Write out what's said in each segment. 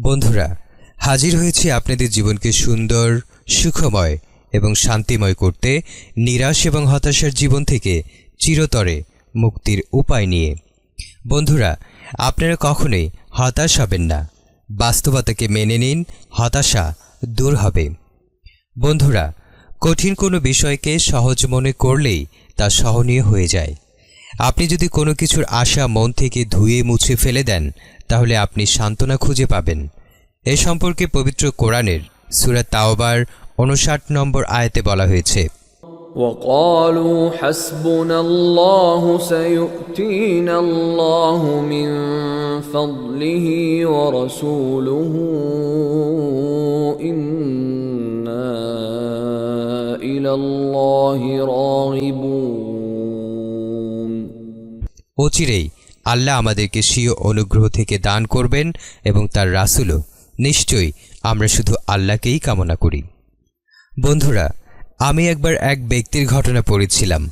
বন্ধুরা, হাজির হয়েছি আপনাদের জীবনকে সুন্দর, সুখময় এবং শান্তিময় করতে, নিরাশ এবং হতাশার জীবন থেকে চিরতরে মুক্তির উপায় নিয়ে। বন্ধুরা, আপনারা কখনোই হতাশ হবেন না। বাস্তবতাকে মেনে নিন, হতাশা দূর হবে। বন্ধুরা, কঠিন কোনো বিষয়কে সহজ মনে করলেই তা সহনীয় হয়ে যায়। আপনি যদি কোনো কিছুর আশা মন থেকে ধুয়ে মুছে ফেলে দেন তাহলে আপনি সান্ত্বনা খুঁজে পাবেন এ সম্পর্কে পবিত্র কোরআনের সুরা তাওবার উনষাট নম্বর আয়াতে বলা হয়েছে وقالوا حسبنا الله سيؤتينا الله من فضله ورسوله إنا إلى الله راغبون অচিরেই আল্লাহ আমাদেরকে স্বীয় অনুগ্রহ থেকে দান করবেন এবং তার রাসুলও। নিশ্চয়ই আমরা শুধু আল্লাহকেই কামনা করি। বন্ধুরা, আমি একবার এক ব্যক্তির ঘটনা পড়েছিলাম।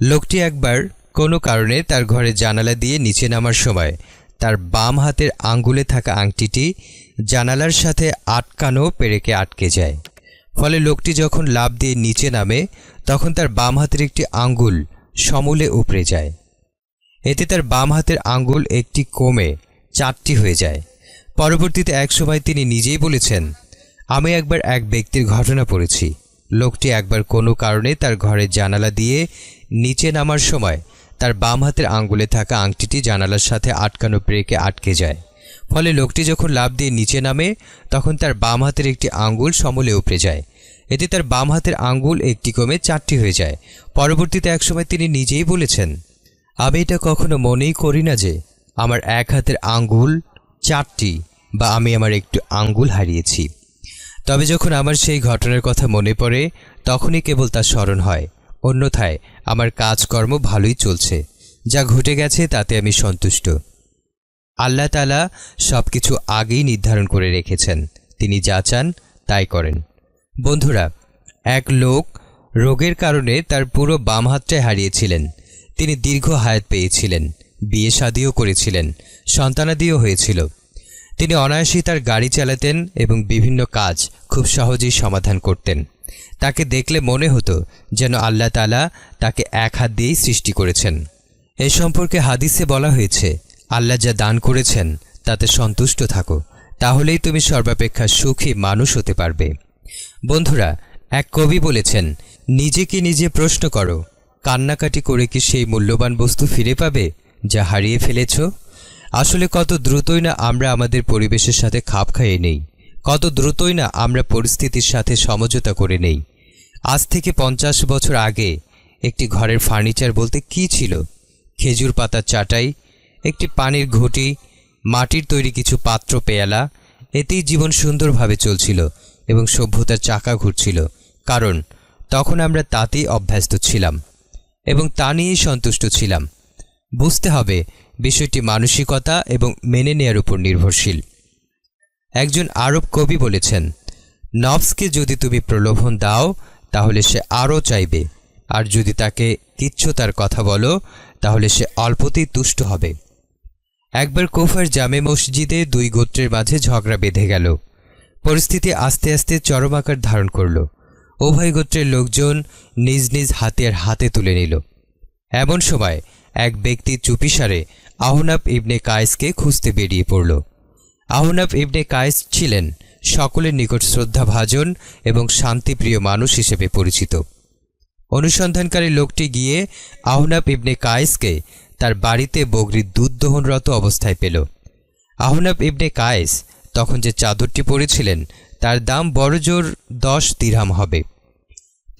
লোকটি একবার কোনো কারণে তার ঘরে জানালা দিয়ে নিচে নামার সময় তার বাম হাতের আঙ্গুলে থাকা আংটিটি জানালার সাথে আটকানো পেরেকে আটকে যায়। ফলে লোকটি যখন লাভ দিয়ে নিচে নামে, তখন তার বাম হাতের একটি আঙ্গুল সমূলে উপড়ে যায়। এতে তার বাম হাতের আঙ্গুল একটি কমে, চারটি হয়ে যায়। পরবর্তীতে এক সময় তিনি নিজেই বলেছেন, আমি একবার এক ব্যক্তির ঘটনা পড়েছি। লোকটি একবার কোনো কারণে তার ঘরের জানালা দিয়ে নিচে নামার সময় তার বাম হাতের আঙ্গুলে থাকা আংটিটি জানালার সাথে আটকানো ব্রেকে আটকে যায়। ফলে লোকটি যখন লাভ দিয়ে নিচে নামে, তখন তার বাম হাতের একটি আঙ্গুল সমলে উপড়ে যায়। এতে তার বাম হাতের আঙ্গুল একটি কমে, চারটি হয়ে যায়। পরবর্তীতে একসময় তিনি নিজেই বলেছেন আমি এটা কখনো মনেই করি না যে আমার এক হাতের আঙ্গুল চারটি বা আমি আমার একটু আঙ্গুল হারিয়েছি। তবে যখন আমার সেই ঘটনার কথা মনে পড়ে, তখনই কেবল তা স্মরণ হয়। অন্যথায় আমার কাজকর্ম ভালোই চলছে। যা ঘটে গেছে তাতে আমি সন্তুষ্ট। আল্লাহ তালা সব কিছু আগেই নির্ধারণ করে রেখেছেন। তিনি যা চান তাই করেন। বন্ধুরা, এক লোক রোগের কারণে তার পুরো বাম হাতটাই হারিয়েছিলেন। তিনি দীর্ঘ হায়াত পেয়েছিলেন, বিয়ে শাদিও করেছিলেন, সন্তানাদিও হয়েছিল। তিনি অনায়াসেই তার গাড়ি চালাতেন এবং বিভিন্ন কাজ খুব সহজেই সমাধান করতেন। তাকে দেখলে মনে হতো যেন আল্লাহ তালা তাকে এক হাত দিয়েই সৃষ্টি করেছেন। এ সম্পর্কে হাদিসে বলা হয়েছে, আল্লাহ যা দান করেছেন, তাতে সন্তুষ্ট থাকো, তাহলেই তুমি সর্বাপেক্ষা সুখী মানুষ হতে পারবে। বন্ধুরা, এক কবি বলেছেন, নিজেকে নিজে প্রশ্ন করো কান্নাকাটি করে কি সেই মূল্যবান বস্তু ফিরে পাবে, যা হারিয়ে ফেলেছ? আসলে কত দ্রুতই না আমরা আমাদের পরিবেশের সাথে খাপ খাইয়ে নেই। কত দ্রুতই না আমরা পরিস্থিতির সাথে সমঝোতা করে নেই। আজ থেকে পঞ্চাশ বছর আগে একটি ঘরের ফার্নিচার বলতে কি ছিল? খেজুর পাতার চাটাই, একটি পানির ঘটি, মাটির তৈরি কিছু পাত্র পেয়ালা, এতেই জীবন সুন্দরভাবে চলছিল এবং সভ্যতার চাকা ঘুরছিল। কারণ তখন আমরা তাতেই অভ্যস্ত ছিলাম। এবং তা নিয়েই সন্তুষ্ট ছিলাম। বুঝতে হবে, বিষয়টি মানসিকতা এবং মেনে নেয়ার উপর নির্ভরশীল। একজন আরব কবি বলেছেন, নফসকে যদি তুমি প্রলোভন দাও, তাহলে সে আরও চাইবে। আর যদি তাকে কিচ্ছতার কথা বলো, তাহলে সে অল্পতেই তুষ্ট হবে। একবার কোফার জামে মসজিদে দুই গোত্রের মাঝে ঝগড়া বেঁধে গেল। পরিস্থিতি আস্তে আস্তে চরম আকার ধারণ করল। উভয় গোত্রের লোকজন নিজ নিজ হাতিয়ার হাতে তুলে নিল। এমন সময় এক ব্যক্তি চুপিসারে আহনাব ইবনে কায়েসকে খুঁজতে বেরিয়ে পড়ল। আহনাব ইবনে কায়েস ছিলেন সকলের নিকট শ্রদ্ধাভাজন এবং শান্তিপ্রিয় মানুষ হিসেবে পরিচিত। অনুসন্ধানকারী লোকটি গিয়ে আহনাব ইবনে কায়েসকে তার বাড়িতে বগরির দুধ দহনরত অবস্থায় পেল। আহনাব ইবনে কায়েস তখন যে চাদরটি পরেছিলেন, তার দাম বড়জোর দশ তিরহাম হবে।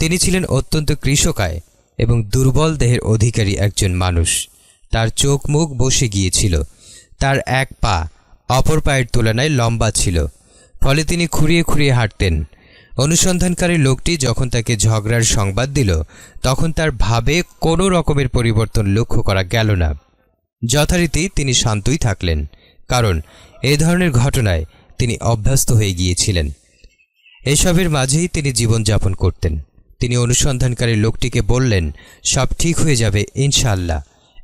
তিনি ছিলেন অত্যন্ত কৃষকায় এবং দুর্বল দেহের অধিকারী একজন মানুষ। তার চোখ মুখ বসে গিয়েছিল। তার এক পা অপর পায়ের তুলনায় লম্বা ছিল। ফলে তিনি খুঁড়িয়ে খুঁড়িয়ে হাঁটতেন। অনুসন্ধানকারী লোকটি যখন তাকে ঝগড়ার সংবাদ দিল, তখন তার ভাবে কোনো রকমের পরিবর্তন লক্ষ্য করা গেল না। যথারীতি তিনি শান্তই থাকলেন, কারণ এ ধরনের ঘটনায় তিনি অভ্যস্ত হয়ে গিয়েছিলেন। এসবের মাঝেই তিনি জীবনযাপন করতেন। তিনি অনুসন্ধানকারী লোকটিকে বললেন, সব ঠিক হয়ে যাবে ইনশাল্লাহ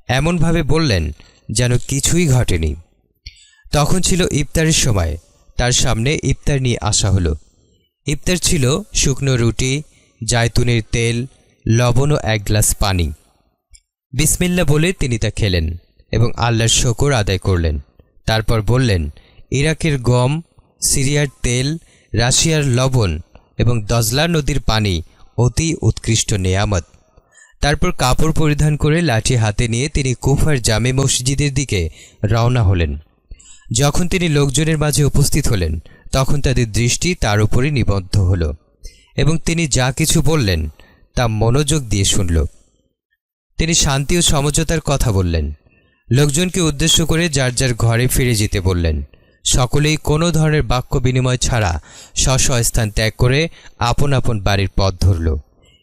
এমনভাবে বললেন যেন কিছুই ঘটেনি। তখন ছিল ইফতারের সময়। তার সামনে ইফতার নিয়ে আসা হলো। ইফতার ছিল শুকনো রুটি, জায়তুনের তেল লবণ ও এক গ্লাস পানি। বিসমিল্লা বলে তিনি তা খেলেন এবং আল্লাহর শকর আদায় করলেন। তারপর বললেন, ইরাকের গম, সিরিয়ার তেল, রাশিয়ার লবণ এবং দজলা নদীর পানি অতি উৎকৃষ্ট নেয়ামত। তারপর কাপড় পরিধান করে লাঠি হাতে নিয়ে তিনি কুফার জামে মসজিদের দিকে রওনা হলেন। যখন তিনি লোকজনের মাঝে উপস্থিত হলেন, তখন তাদের দৃষ্টি তার উপরই নিবদ্ধ হল এবং তিনি যা কিছু বললেন, তা মনোযোগ দিয়ে শুনল। তিনি শান্তি ও সমঝোতার কথা বললেন। লোকজনকে উদ্দেশ্য করে যার যার ঘরে ফিরে যেতে বললেন। সকলেই কোনো ধরনের বাক্য বিনিময় ছাড়া স্ব স্থান ত্যাগ করে আপন আপন বাড়ির পথ ধরল।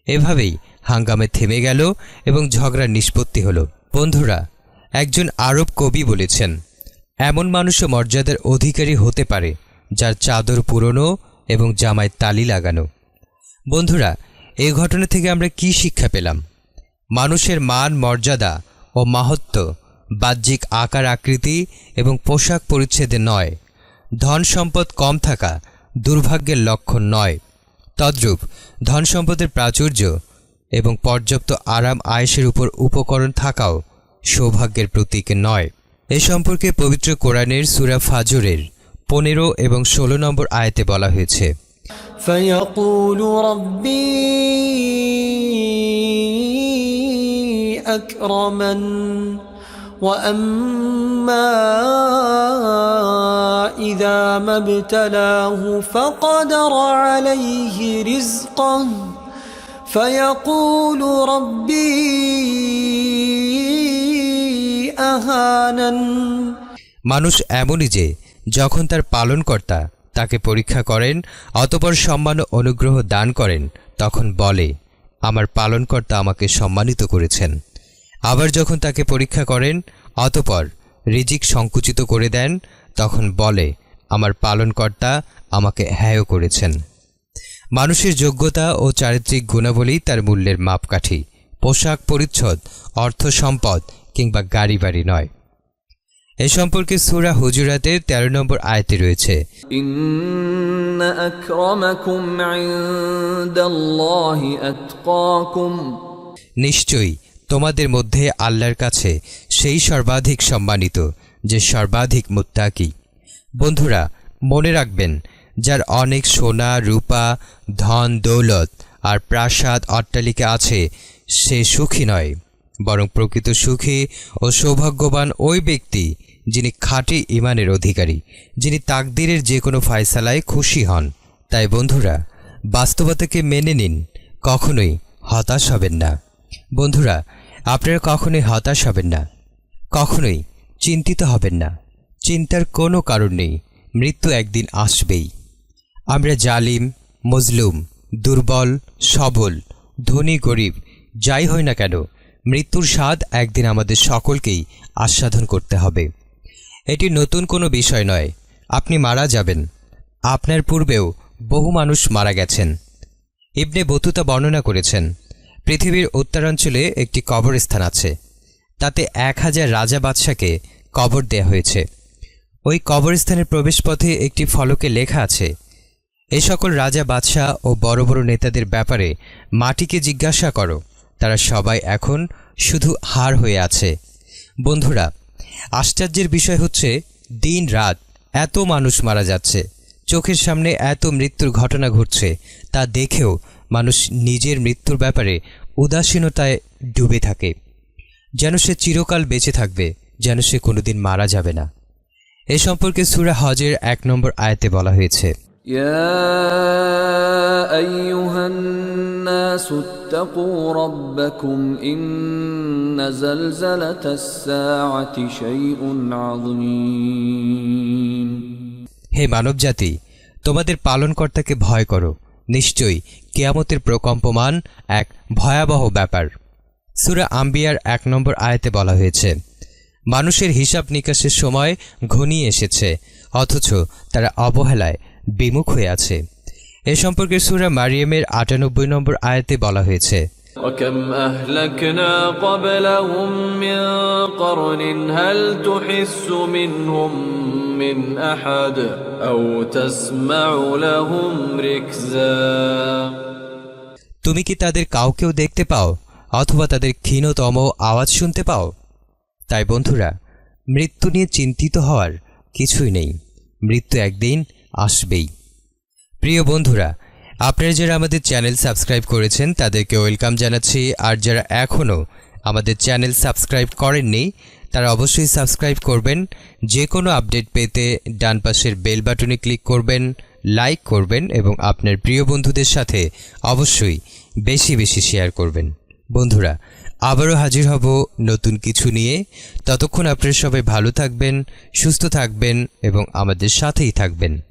এভাবেই হাঙ্গামে থেমে গেল এবং ঝগড়ার নিষ্পত্তি হলো। বন্ধুরা, একজন আরব কবি বলেছেন, এমন মানুষও মর্যাদার অধিকারী হতে পারে, যার চাদর পুরনো এবং জামায় তালি লাগানো। বন্ধুরা এই ঘটনা থেকে আমরা কি শিক্ষা পেলাম? মানুষের মান, মর্যাদা ও মাহাত্ম বাহ্যিক আকার আকৃতি এবং পোশাক পরিচ্ছেদে নয় ধন সম্পদ কম থাকা দুর্ভাগ্যের লক্ষণ নয় তদ্রূপ ধন সম্পদের প্রাচুর্য এবং পর্যাপ্ত আরাম আয়েসের উপর উপকরণ থাকাও সৌভাগ্যের প্রতীক নয় এ সম্পর্কে পবিত্র কোরআনের সুরা ফাজরের পনেরো এবং ষোলো নম্বর আয়াতে বলা হয়েছে فيقول ربي أكرمن وأما إذا ما ابتلاه فقدر عليه رزقه فيقول ربي أهانن মানুষ এমনই যে যখন তার পালনকর্তা তাকে পরীক্ষা করেন অতপর সম্মান ও অনুগ্রহ দান করেন তখন বলে আমার পালনকর্তা আমাকে সম্মানিত করেছেন আবার যখন তাকে পরীক্ষা করেন অতপর রিজিক সংকুচিত করে দেন তখন বলে আমার পালনকর্তা আমাকে হ্যায় করেছেন। মানুষের যোগ্যতা ও চারিত্রিক গুণাবলী তার মূল্যের মাপকাঠি পোশাক পরিচ্ছদ অর্থ সম্পদ কিংবা গাড়ি বাড়ি নয়। এ সম্পর্কে সুরা হুজুরাতের ১৩ নম্বর আয়তে রয়েছে। নিশ্চয়ই তোমাদের মধ্যে আল্লাহর কাছে সেই সর্বাধিক সম্মানিত, যে সর্বাধিক মুত্তাকি। বন্ধুরা, মনে রাখবেন, যার অনেক সোনা, রূপা, ধন, দৌলত আর প্রাসাদ অট্টালিকা আছে, সে সুখী নয়। বরং প্রকৃত সুখী ও সৌভাগ্যবান ওই ব্যক্তি, যিনি খাঁটি ইমানের অধিকারী, যিনি তাকদিরের যে কোনো ফায়সালায় খুশি হন। তাই বন্ধুরা, বাস্তবতাকে মেনে নিন, কখনোই হতাশ হবেন না। বন্ধুরা, আপনারা কখনোই হতাশ হবেন না। কখনোই চিন্তিত হবেন না। চিন্তার কোনো কারণ নেই। মৃত্যু একদিন আসবেই। আমরা জালিম, মজলুম, দুর্বল, সবল, ধনী, গরিব, যাই হই না কেন, মৃত্যুর স্বাদ একদিন আমাদের সকলকেই আস্বাদন করতে হবে। এটি নতুন কোনো বিষয় নয়। আপনি মারা যাবেন। আপনার পূর্বেও বহু মানুষ মারা গেছেন। ইবনে বতুতা বর্ণনা করেছেন পৃথিবীর উত্তরাঞ্চলে একটি কবরস্থান আছে। তাতে এক হাজার রাজা বাদশাকে কবর দেয়া হয়েছে। ওই কবরস্থানের প্রবেশপথে একটি ফলকে লেখা আছে, এ সকল রাজা বাদশাহ ও বড় বড় নেতাদের ব্যাপারে মাটিকে জিজ্ঞাসা করো। তারা সবাই এখন শুধু হার হয়ে আছে। বন্ধুরা, আশ্চর্যের বিষয় হচ্ছে, দিন রাত এত মানুষ মারা যাচ্ছে। চোখের সামনে এত মৃত্যুর ঘটনা ঘটছে, তা দেখেও মানুষ নিজের মৃত্যুর ব্যাপারে উদাসীনতায় ডুবে থাকে যেন সে চিরকাল বেঁচে থাকবে যেন সে কোনোদিন মারা যাবে না এ সম্পর্কে সুরা হজের এক নম্বর আয়াতে বলা হয়েছে يا أيها الناس اتقوا ربكم إن زلزلة الساعة شيء عظيم হে মানবজাতি তোমাদের পালনকর্তাকে ভয় করো নিশ্চয়ই কেয়ামতের প্রকম্পমান এক ভয়াবহ ব্যাপার। সুরা আম্বিয়ার এক নম্বর আয়তে বলা হয়েছে, মানুষের হিসাব নিকাশের সময় ঘনিয়ে এসেছে, অথচ তারা অবহেলায় বিমুখ হয়ে আছে। এ সম্পর্কে সুরা মারিয়ামের আটানব্বই নম্বর আয়াতে বলা হয়েছে وكم أهلكنا قبلهم من قرن هل تحس منهم من أحد أو تسمع لهم ركزا তুমি কি তাদের কাউকেও দেখতে পাও অথবা তাদের ক্ষীণতম আওয়াজ শুনতে পাও তাই বন্ধুরা মৃত্যু নিয়ে চিন্তিত হওয়ার কিছুই নেই মৃত্যু একদিন আসবেই প্রিয় বন্ধুরা আপনারা যারা আমাদের চ্যানেল সাবস্ক্রাইব করেছেন, তাদেরকে ওয়েলকাম জানাচ্ছি। আর যারা এখনও আমাদের চ্যানেল সাবস্ক্রাইব করেননি, তারা অবশ্যই সাবস্ক্রাইব করবেন। যে কোনো আপডেট পেতে ডান পাশের বেল বাটনে ক্লিক করবেন, লাইক করবেন এবং আপনার প্রিয় বন্ধুদের সাথে অবশ্যই বেশি বেশি শেয়ার করবেন। বন্ধুরা, আবারও হাজির হব নতুন কিছু নিয়ে। ততক্ষণ আপনারা সবাই ভালো থাকবেন, সুস্থ থাকবেন এবং আমাদের সাথেই থাকবেন।